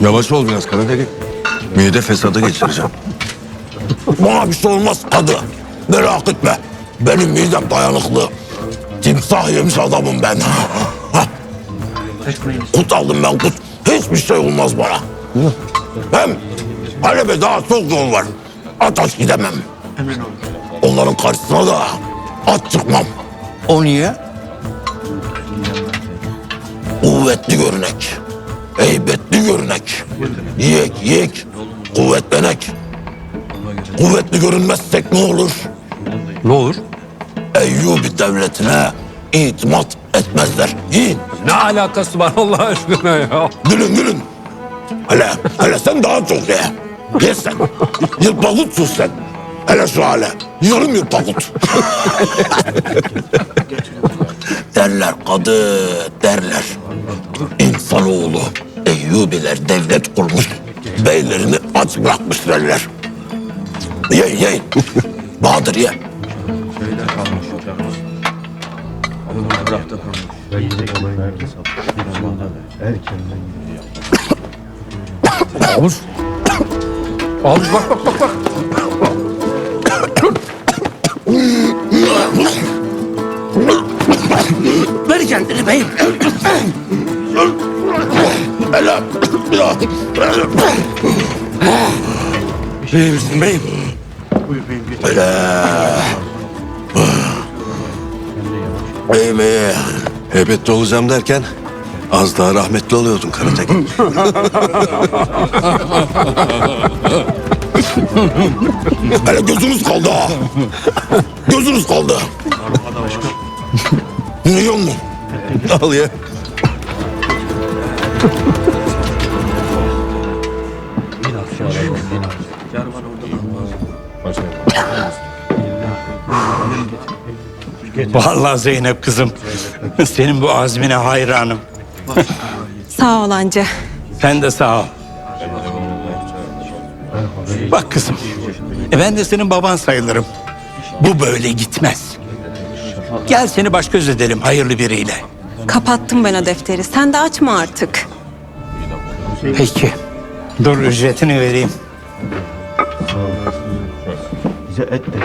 Yavaş ol biraz Karadeli. Mide fesadı geçireceğim. Bana bir şey olmaz kadı. Merak etme. Benim midem dayanıklı. Timsah yemiş adamım ben. kut aldım ben kut. Hiçbir şey olmaz bana. Hem Halep'e daha çok yol var. Ataş gidemem. Onların karşısına da at çıkmam. O niye? Kuvvetli görünek. Heybetli görünek. Yiyek yiyek. Kuvvetlenek. Kuvvetli görünmezsek ne olur? Ne olur? Eyyubi devletine itimat etmezler. Yiyin. Ne alakası var Allah aşkına ya? Gülün gülün. Hele, hele sen daha çok ye. Ye sen. Yılpakutsun sen. Hele şu hale. Yarım yılpakut. derler kadı derler. İnsanoğlu Eyyubiler devlet kurmuş. Beylerini aç bırakmış derler. Ye ye. Bahadır ye. Havuz. Havuz bak bak bak bak. Kendini beyim. İyi misin beyim? Hele. İyi mi? Heybetli olacağım derken az daha rahmetli oluyordun Karatekin. Hele gözünüz kaldı ha. Gözünüz kaldı. Yiyor mu? Al ye. Vallahi Zeynep kızım. Senin bu azmine hayranım. Sağ ol anca. Sen de sağ ol. Bak kızım. E ben de senin baban sayılırım. Bu böyle gitmez. Gel seni baş göz edelim hayırlı biriyle. Kapattım ben o defteri. Sen de açma artık. Peki. Dur ücretini vereyim. Bize et de.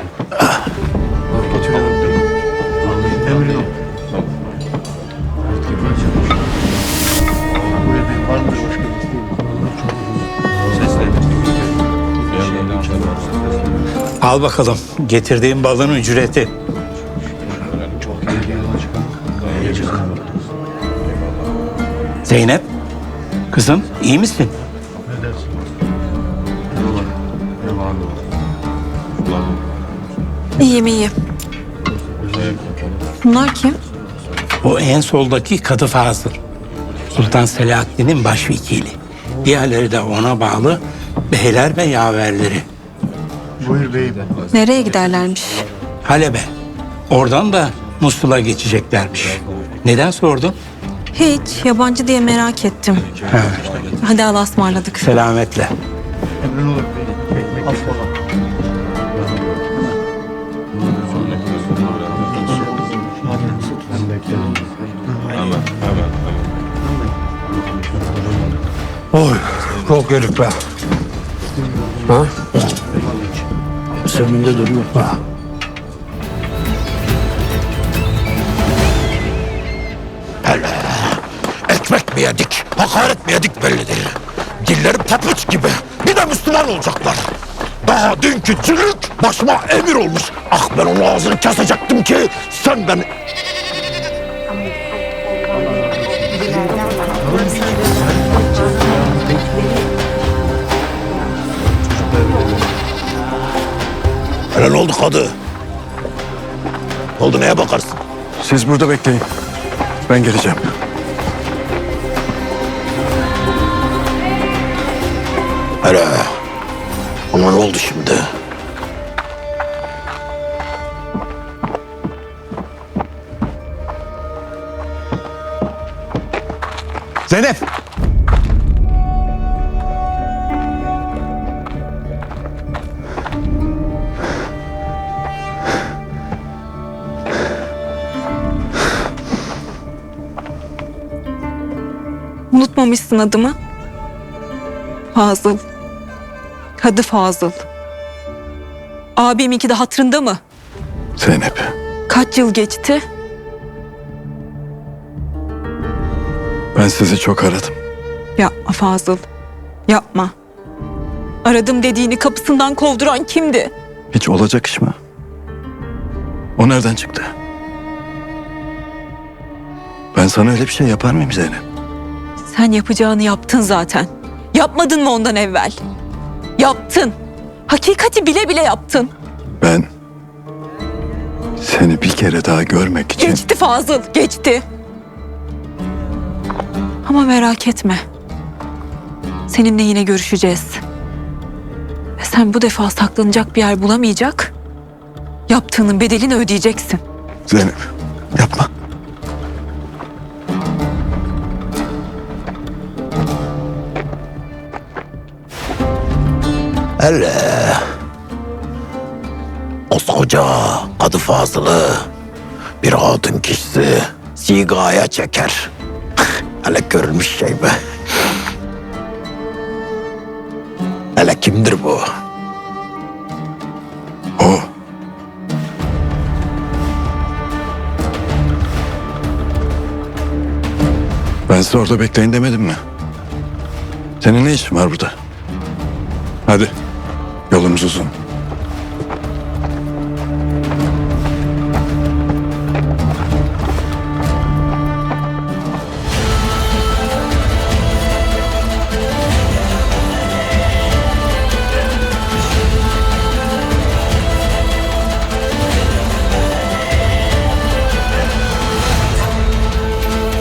Al bakalım. Getirdiğim balın ücreti. Zeynep. Kızım iyi misin? İyiyim iyiyim. Bunlar kim? O en soldaki Kadı Fazıl. Sultan Selahaddin'in başvekili. Diğerleri de ona bağlı beyler ve yaverleri. Buyur beyim. Nereye giderlermiş? Halep'e. Oradan da Musul'a geçeceklermiş. Neden sordun? Hiç. Yabancı diye merak ettim. Ha, Hadi Allah'a ısmarladık. selametle. Oy çok yedik be. Ha? Seminde duruyor. Hele. Ekmek mi yedik? Hakaret mi yedik belli değil. Dilleri papuç gibi. Bir de Müslüman olacaklar. Daha dünkü çürük başıma emir olmuş. Ah ben onun ağzını kesecektim ki sen beni... Hele ne oldu kadı? Ne oldu neye bakarsın? Siz burada bekleyin. Ben geleceğim. Hele. Ama ne oldu şimdi? Zeynep! Unutmamışsın adımı. Fazıl. Kadı Fazıl. Abiminki de hatırında mı? Zeynep. Kaç yıl geçti? Ben sizi çok aradım. Yapma Fazıl. Yapma. Aradım dediğini kapısından kovduran kimdi? Hiç olacak iş mi? O nereden çıktı? Ben sana öyle bir şey yapar mıyım Zeynep? Sen yapacağını yaptın zaten. Yapmadın mı ondan evvel? Yaptın. Hakikati bile bile yaptın. Ben seni bir kere daha görmek için... Geçti Fazıl, geçti. Ama merak etme. Seninle yine görüşeceğiz. Ve sen bu defa saklanacak bir yer bulamayacak. Yaptığının bedelini ödeyeceksin. Zeynep yapma. Hele. Koskoca Kadı Fazıl'ı bir hatun kişisi sigaya çeker. Hele görülmüş şey be. Hele kimdir bu? O. Ben size orada bekleyin demedim mi? Senin ne işin var burada? Hadi. Yolumuz.